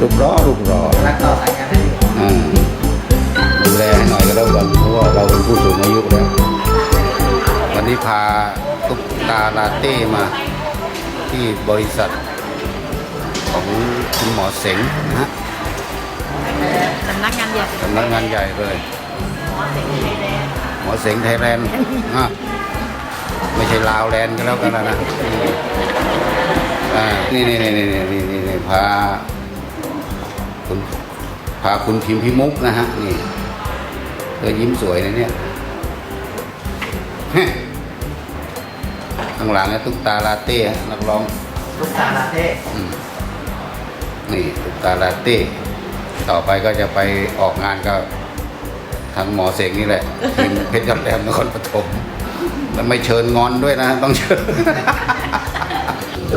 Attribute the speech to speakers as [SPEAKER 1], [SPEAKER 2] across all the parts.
[SPEAKER 1] รูปรอรูปรอ
[SPEAKER 2] รักต่อสายงานให้ดี
[SPEAKER 1] อ่าดูแลให้หน่อยก็แล้วกันเพราะว่าเราเป็นผู้สูงอายุแล้ว วันนี้พาตุ๊กตาลาเต้มาที่บริษัทของคุณหมอเสงนะฮะ
[SPEAKER 3] สำนักงานใหญ่
[SPEAKER 1] สำนักงานใหญ่เลย หมอเสงไทยแลนด์อะไม่ใช่ลาวแลนด์ก็แล้วกันนะ นะอ่านี่นี่นี่นี่นี่นี่นี่พาคุณพาคุณพิมพิมุกนะฮะนี่เธอยิ้มสวยนะเนี่ยฮะข้างหลังเนี่ยตุ๊กตาลาเต้ฮะนักร้อง
[SPEAKER 2] ลูกตาลาเต้
[SPEAKER 1] อืมนี่ตุ๊กตาลาเต้ต่อไปก็จะไปออกงานก็ทางหมอเสกนี่แหละทีมเพชรยอดแหลมนครปฐมแล้วไม่เชิญงอนด้วยนะ ต้องเชิญ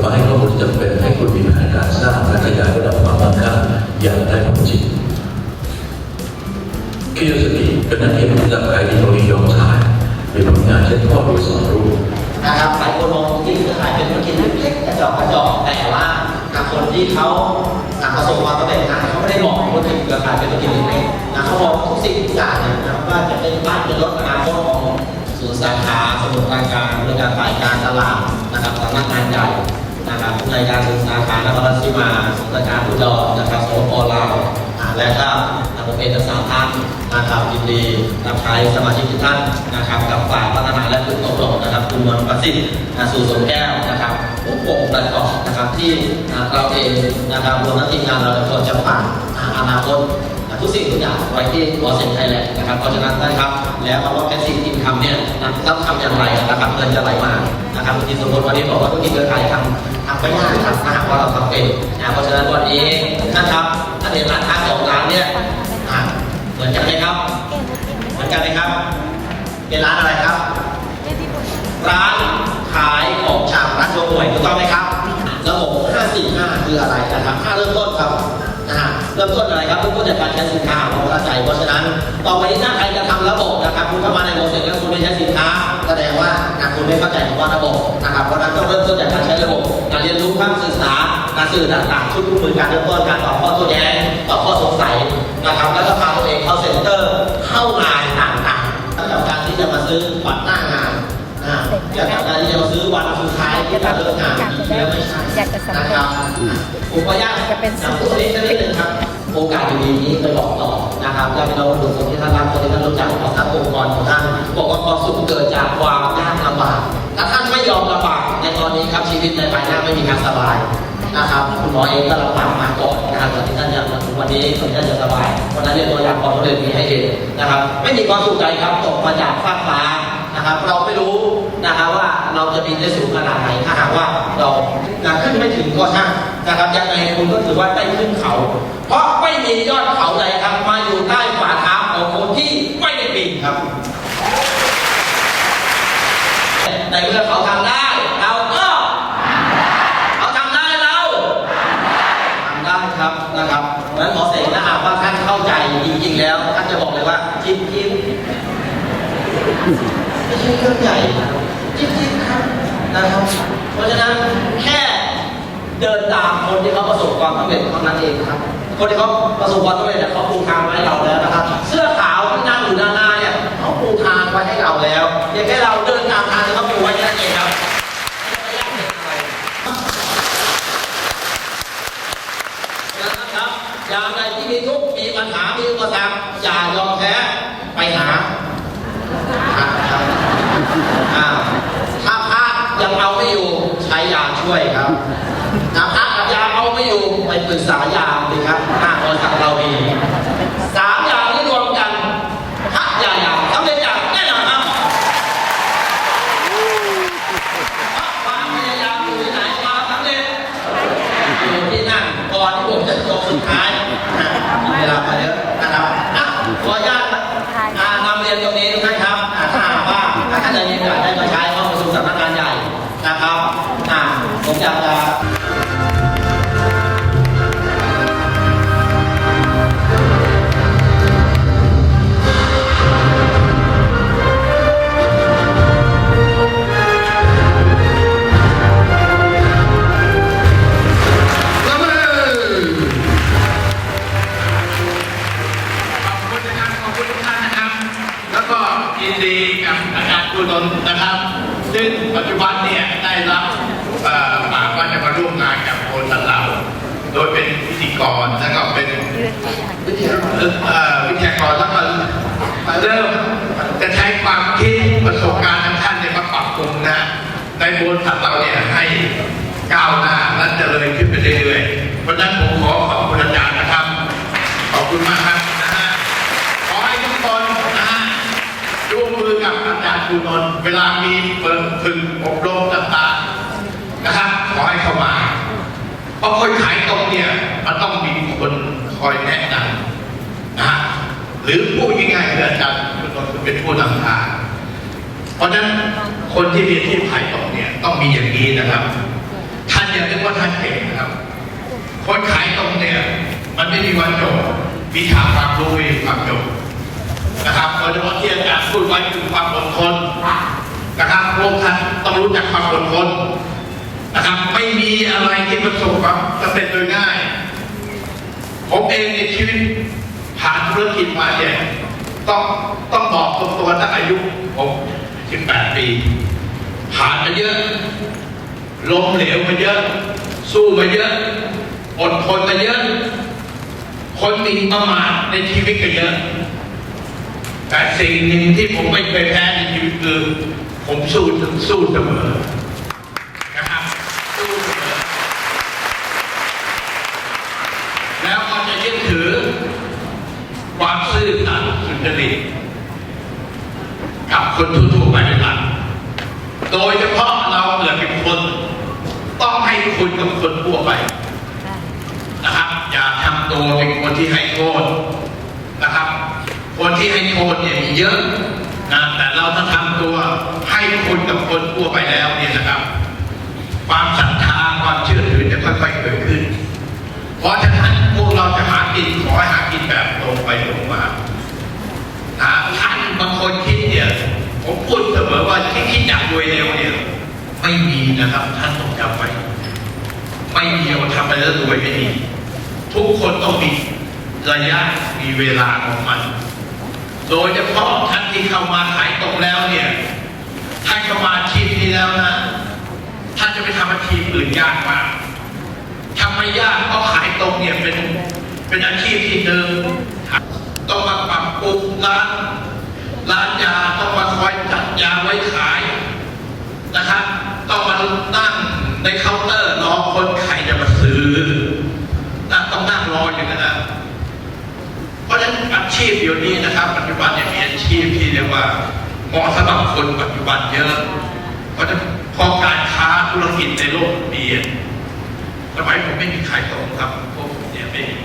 [SPEAKER 4] มาให้ข้อมูลจำเป็นให้คุณมีแผนการสร้างและขยายระดับความมั่งคั่งอย่างได้ผลจริงคิโยสกิเป็นนักเขียนที่รับขายดีโนนิยมชายมีผลงานเช่นข้อมูลสอนรู้
[SPEAKER 2] นะครับหลายคนมองที่เครือข่ายเป็นธุรกิจเล็กๆกระจอกกระจอกแต่ว่าคนที่เขาประสบความสำเร็จนะเขาไม่ได้มองธุรกิจเครือข่ายเป็นธุรกิจเล็กๆนะเขามองทุกสิ่งทุกอย่างนี่ยนะว่าจะเป็นบ้านเป็นรถอนาคตของศูนย์สาขาสมุทรปรการบริการฝ่ายการตลาดนะครับสำนักงานใหญ่ นะครับในการศึกษากานครราชสีมาสำนักงานอุดรนะครับสปปลาวและก็ผมเป็นนักศึกษาท่านนะครับยินดีรับใช้สมาชิกทุกท่านนะครับกับฝ่ายพัฒนาและฝึกอบรมนะครับคุณนวลประสิทธิ์สู่สมแก้วนะครับผมผมประกอบนะครับที่เราเองนะครับรวมทั้งทีมงานเราทุกคนจะผ่านอนาคต ทุกสิ่งทุกอย่างไว้ที่วอเซ็นไทยแลนด์นะครับเพราะฉะนั้นนะครับ แล้วมาว่าเป็นสิ่งที่ทำเนี่ยต้องทำอย่างไรนะครับเงินจะไหลมานะครับที่สมมติวันนี้บอกว่าธุรกิจเครือข่ายทำทำไม่ยากครับถ้าหากว่าเราทำเป็นนะเพราะฉะนั้นวันนี้นะครับถ้าเห็นร้านค้าสองร้านเนี่ยเหมือนกันไหมครับ เหมือนกันไหมครับ เป็นร้านอะไรครับ ร้านขายของชำร้านโชว์หวยถูกต้องไหมครับระบบ545 คืออะไรนะครับ5เริ่มต้นครับ เริ่มต้นอะไรครับเริ่มต้นจากการใช้สินค้าของเราเข้าใจเพราะฉะนั้นต่อไปนี้ถ้าใครจะทำระบบนะครับคุณเข้ามาในโมเสกแล้วคุณไม่ใช้สินค้าแสดงว่าคุณไม่เข้าใจคำว่าระบบนะครับเพราะฉะนั้นต้องเริ่มต้นจากการใช้ระบบ การเรียนรู้ขั้นศึกษาการสื่อต่างๆชุดคู่มือการเริ่มต้นการตอบข้อโต้แย้ง จะเลิกงานอีกแล้วไม่ช่
[SPEAKER 3] อยากจะสำเร็จ
[SPEAKER 2] นะครับผมขออนุญาต
[SPEAKER 3] จะเป็น
[SPEAKER 2] นำตัวนี้สักนิดหนึ่งครับ โอกาสดีนี้ไปบอกต่อนะครับและพี่น้องทุกคนที่ท่านรักคนที่ท่านรู้จักของท่านองค์กรของท่านบอกว่าความสุขเกิดจากความยากลำบากถ้าท่านไม่ยอมลำบากในตอนนี้ครับชีวิตในภายหน้าไม่มีการสบายนะครับคุณหมอเองก็ลำบากมาก่อนนะครับก่อนที่ท่านจะมาถึงวันนี้ก่อนท่านจะสบายวันนั้นเรียนตัวอย่างความสำเร็จมีให้เห็นนะครับ ไม่มีความสุขใจครับตกมาจากฟ้ากฟ้านะครับ เราไม่รู้นะครับว่า เราจะบินได้สูงขนาดไหนถ้าหากว่าเราขึ้นไม่ถึงก็ช่างนะครับยังไงคุณก็ถือว่าได้ขึ้นเขา เพราะไม่มียอดเขาใดครับมาอยู่ใต้ฝ่าเท้าของคนที่ไม่ได้ปีนครับในเมื่อเขาทำได้เราก็เขาทำได้เราทำได้ครับนะครับเพราะฉะนั้นหมอเสกถ้าหากว่าท่านเข้าใจจริงๆแล้วท่านจะบอกเลยว่าจิ๊บจิ๊บไม่ใช่เรื่องใหญ่ จริงๆครับนะครับ เพราะฉะนั้นแค่เดินตามคนที่เขาประสบความสำเร็จเท่านั้นเองครับ คนที่เขาประสบความสำเร็จเนี่ยเขาปูทางไว้ให้เราแล้วนะครับ เสื้อขาวที่นั่งอยู่ด้านหน้าเนี่ยเขาปูทางไว้ให้เราแล้วเพียงแค่เราเดินตามทางที่เขาปูไว้แค่นั้นเองครับยากเย็นอะไรอย่างใดที่มีทุกข์มีปัญหา มีอุปสรรคอย่ายอมแพ้ไปหา ครับครับอ่าถ้าพระยังเอาไม่อยู่ใช่วยครับถ้าพระกับยาเอาไม่อยู่ไปปรึกษายามดีครับห้าคนครับ จับดายินดีกับอาจารย์กุลนนะครับ ซึ่งปัจจุบันเนี่ยได้รับ ป๋าก็จะมาร่วมงานกับคนเราโดยเป็นพิธี
[SPEAKER 5] กรแล้วก็เป็น
[SPEAKER 2] วิทยากร
[SPEAKER 5] แล้วก็เริ่มจะใช้ความคิดประสบการณ์ของท่านเนี่ยมาปรับปรุงนะ ในบนสัตว์เราเนี่ยให้ก้าวหน้าและเจริญขึ้นไปเรื่อยๆเพราะฉะนั้นผมขอขอบคุณอาจารย์นะครับ ขอบคุณมากครับนะฮะขอให้ทุกคนนะฮะร่วมมือกับอาจารย์ชูนนท์เวลามีเปิดถึงอบรมต่างๆ นะครับขอให้เข้ามาเพราะคนขายตรงเนี่ยมันต้องมีคนคอยแนะนำนะฮะหรือพูดง่ายๆคืออาจารย์คุณนนท์เป็นผู้นำทางเพราะฉะนั้นคนที่มีอาชีพขายตรงเนี่ยต้องมีอย่างนี้นะครับ ท่านอย่านึกว่าท่านเก่งนะครับ คนขายตรงเนี่ยมันไม่มีวันจบมีทางความรู้มีความจบนะครับโดยเฉพาะที่อาจารย์พูดไว้คือความอดทนนะครับพวกท่านต้องรู้จักความอดทน นะครับไม่มีอะไรที่ประสบความสำเร็จโดยง่าย ผมเองในชีวิตผ่านธุรกิจมาเนี่ยต้องต้องบอกตรงตัวตั้งอายุผม18ปี ผ่านมาเยอะล้มเหลวมาเยอะ สู้มาเยอะอดทนมาเยอะ คนมิ่นประมาทในชีวิตก็เยอะ แต่สิ่งหนึ่งที่ผมไม่เคยแพ้ในชีวิตคือ ผมสู้สู้เสมอนะครับสู้เสมอ แล้วก็จะยึดถือ ความซื่อสัตย์สุ จริตกับคนทั่วๆไปเป็นหลักโดยเฉพาะเราเกิดเป็นคน ต้องให้คุณกับคนทั่วไปนะครับ อย่าทำตัวเป็นคนที่ให้โทษนะครับ คนที่ให้โทษเนี่ยมีเยอะนะแต่เราถ้าทำตัวให้คุณกับคนทั่วไปแล้วเนี่ยนะครับ ความศรัทธาความเชื่อถือจะค่อยๆเกิดขึ้น เพราะฉะนั้นพวกเราจะหากินขอให้หากินแบบตรงไปตรงมา นะท่านบางคนคิดเนี่ยผมพูดเสมอว่าที่คิดอยากรวยเร็วเนี่ยไม่มีนะครับท่านต้องจำไว้ไม่มีว่าทำไปแล้วรวยไม่มีทุกคนต้องมีระยะมีเวลาของมัน โดยเฉพาะท่านที่เข้ามาขายตรงแล้วเนี่ยท่านเข้ามาอาชีพนี้แล้วนะท่านจะไปทำอาชีพอื่นยากมากทำไม่ยากเพราะขายตรงเนี่ยเป็นเป็นอาชีพที่หนึ่ง ต้องมาปรับปรุงร้านร้านยาต้องมาคอยจัดยาไว้ขายนะครับต้องมานั่งในเคาน์เตอร์รอคนใครจะมาซื้อนะต้องนั่งรออย่างนั้นนะเพราะฉะนั้นอาชีพเดี๋ยวนี้นะครับ ปัจจุบันเนี่ยมีอาชีพที่เรียกว่าเหมาะสำหรับคนปัจจุบันเยอะ เพราะฉะนั้นพอการค้าธุรกิจในโลกเปลี่ยนสมัยผมไม่มีขายตรงครับพวกผมเนี่ยไม่มี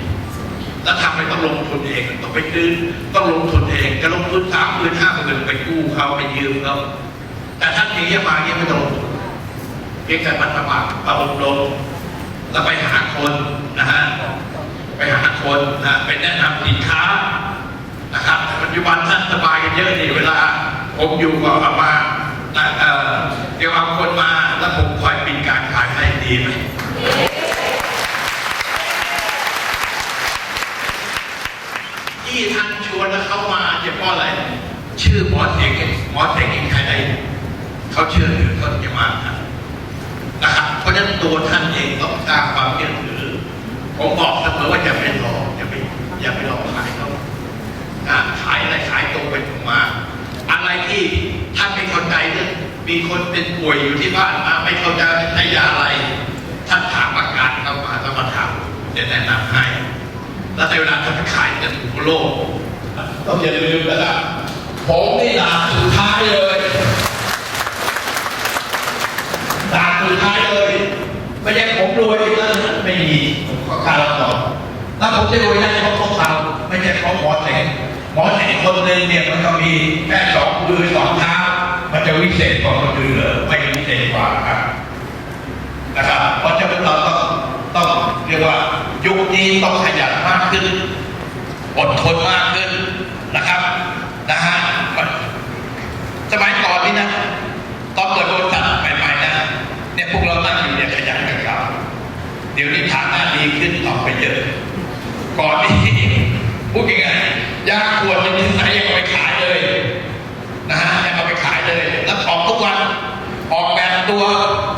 [SPEAKER 5] แล้วทำไปต้องลงทุนเองต้องไปซื้อต้องลงทุนเองจะลงทุนสามหมื่นห้าหมื่นไปกู้เขาไปยืมเขาแต่ท่านอย่างเงี้ยมาเงี้ยไม่ต้องลงเพียงแต่มันสมัครมาอบรมแล้วไปหาคนนะฮะไปหาคนนะไปแนะนำสินค้านะครับปัจจุบันท่านสบายกันเยอะดีเวลา ผมอยู่ก็เอามานะเอ่อเดี๋ยวเอาคนมาแล้วผมคอยปิดการขายให้ดีไหม ที่ท่านชวนแล้วเขามาจะเพ ราะอะไร ชื่อหมอเสงหมอเสงเองใครได้เขาเชื่อถือเขาจะมาครับนะครับเพราะฉะนั้นตัวท่านเองต้องสร้างความเชื่อถือ ผมบอกเสมอว่าอย่าไปหลอกอย่าไปอย่าไปหลอกขายเขาขายอะไรขายตรงไปตรงมา อะไรที่ท่านไม่เข้าใจเนี่ยมีคนเป็นป่วยอยู่ที่บ้านมาไม่เข้าใจใช้ยาอะไร ท่านถามอาการเข้ามาแล้วมาถามจะแนะนำให้แล้วในเวลาท่านขายจะถูกโลก ต้องอย่าลืมนะครับผมนี่ด่านสุดท้ายเลยด่านสุดท้ายเลย ไม่ใช่ผมรวยนะไม่มีผมขอการรับรองถ้าผมจะรวยได้เพราะเขาทำไม่ใช่เพราะหมอเสงหมอเสงคนหนึ่งเนี่ยมันก็มีแค่สองมือสองเท้ามันจะวิเศษกว่าคนอื่นเหรอไม่วิเศษกว่าครับนะครับเพราะฉะนั้นเราต้องต้องเรียกว่ายุคนี้ต้องขยันมากขึ้นอดทนมากขึ้น ดี๋ยวนี้ฐานะดีขึ้นต่อไปเยอะก่อนนี้พูดยังไงยาขวดจะงมีสายยังเอาไปขายเลยนะฮะยังเอาไปขายเลยแล้วออกทุกวันออกแบบตัว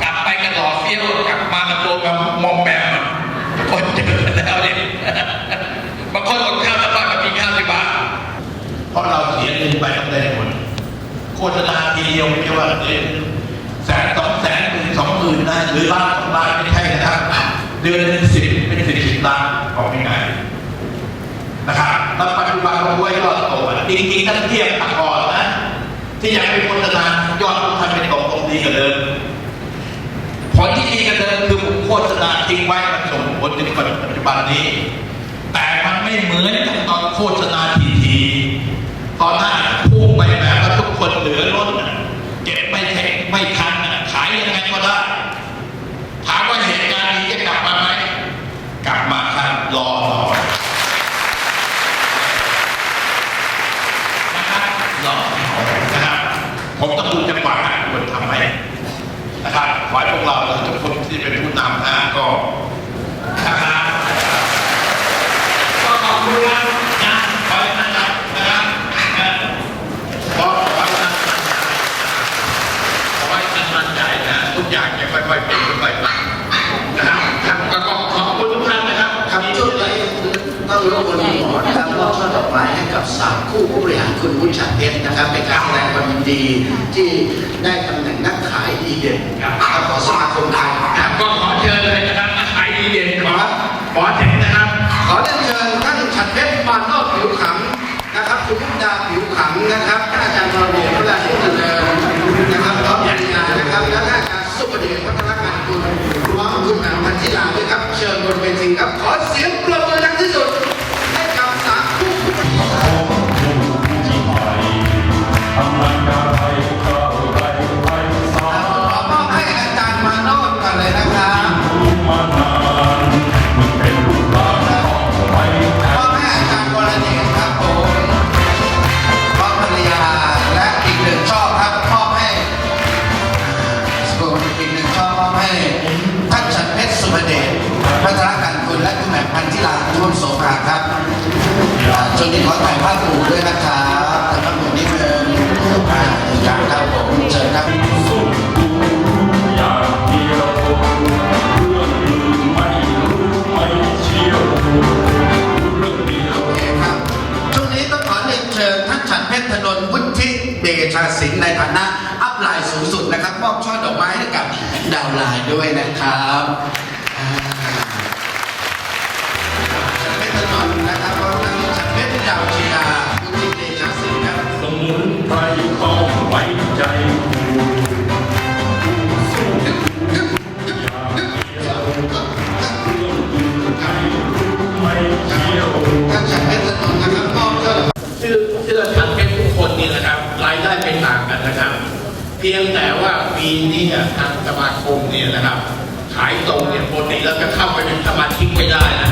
[SPEAKER 5] กลับไปกันหล่อเฟี้ยวกลับมากระตัวกับมอมแบมคนเจอแล้วเนี่ยบางคนอดข้าวสบายก็มีข้าวสิบบาทเพราะเราเสียเงินไปกับได้ผลโฆษณาทีเดียวไม่ใช่ว่าแสนสองแสนหมื่นสองหมื่นได้หรือบ้านสองบ้านไม่ใช่ เดือนหนึ่งสิบเป็นสิบสิบล้านของง่ายๆนะครับแล้วปัจจุบันเราด้วยยอดโตอะจริงๆถ้าเทียบกับก่อนนะที่ยังเป็นโฆษณายอดทุกท่านเป็นตกลงดีกันเดิมผลที่ดีกันเดิมคือผมโฆษณาทิ้งไว้มันส่งผลถึงปัจจุบันนี้ แต่มันไม่เหมือนกับตอนโฆษณาทีทีตอนหน้าพุ่งไปแบบว่าทุกคนเหลือล้นอะเก็บไม่แข็งไม่ทันอะขายยังไงก็ได้ ถามว่าเหตุการณ์นี้จะกลับมาไหม กลับมาครับรอรอนะครับรอนะครับ ผมต้องดูจังหวะควรทำให้นะครับขอให้พวกเราทุกคนที่เป็นผู้นำนะก็นะครับก็ขอบคุณครับนะขอให้ท่านนะครับนะครับขอขอให้ท่านขอให้ท่านมั่นใจนะทุกอย่างจะค่อยๆเป็นค่อยๆไปนะครับครับก็ขอขอบคุณทุกท่านนะครับ
[SPEAKER 6] ครับช่วงนี้ ต้องรบกวนคุณหมอนะครับมอบช่อดอกไม้ให้กับสามคู่ผู้บริหารคุณวุฒิชัดเพชรนะครับเป็นการแสดงความยินดีที่ได้ตำแหน่งนักขายดีเด่น
[SPEAKER 5] ครับ
[SPEAKER 6] ของสมาคมไทย
[SPEAKER 5] ครับก็ขอเชิญเลยนะครับนักขายดีเด่นขอขอเจ๋งนะครับ
[SPEAKER 6] ขอเรียนเชิญท่านชัดเพชรปานนอกผิวขำนะครับคุณมุกดาผิวขำนะครับท่านอาจารย์นรเดชพระราชินีเจริญนะครับพร้อมปริญญานะครับและท่านอาจารย์สุประเดชพัฒนาการคุณพร้อมคุณหนังพันธิลาด้วย ช่วงนี้ขอถ่ายภาพหมู่ด้วยนะครับถ่ายภาพหมู่นิดนึงอ่าอีกครั้งครับผมเชิญครับโอเคครับ ช่วงนี้ต้องขอเรียนเชิญท่านฉันเพชรธนนท์วุฒิเดชาสิงห์ในฐานะอัพไลน์สูงสุดนะครับมอบช่อดอกไม้ให้กับดาวไลน์ด้วยนะครับ เพชรดาวชีดาวุฒิเดชาสิงห์ครับ
[SPEAKER 7] สมุนไพรต้องไว้ใจชื่
[SPEAKER 6] อชื่อ
[SPEAKER 5] ทางเพชรทุกคนนี่นะครับรายได้ไม่ต่างกันนะครับ เพียงแต่ว่าปีนี้ทางสมาคมเนี่ยนะครับ ขายตรงเนี่ยปกติแล้วจะเข้าไปเป็นสมาชิกไม่ได้นะ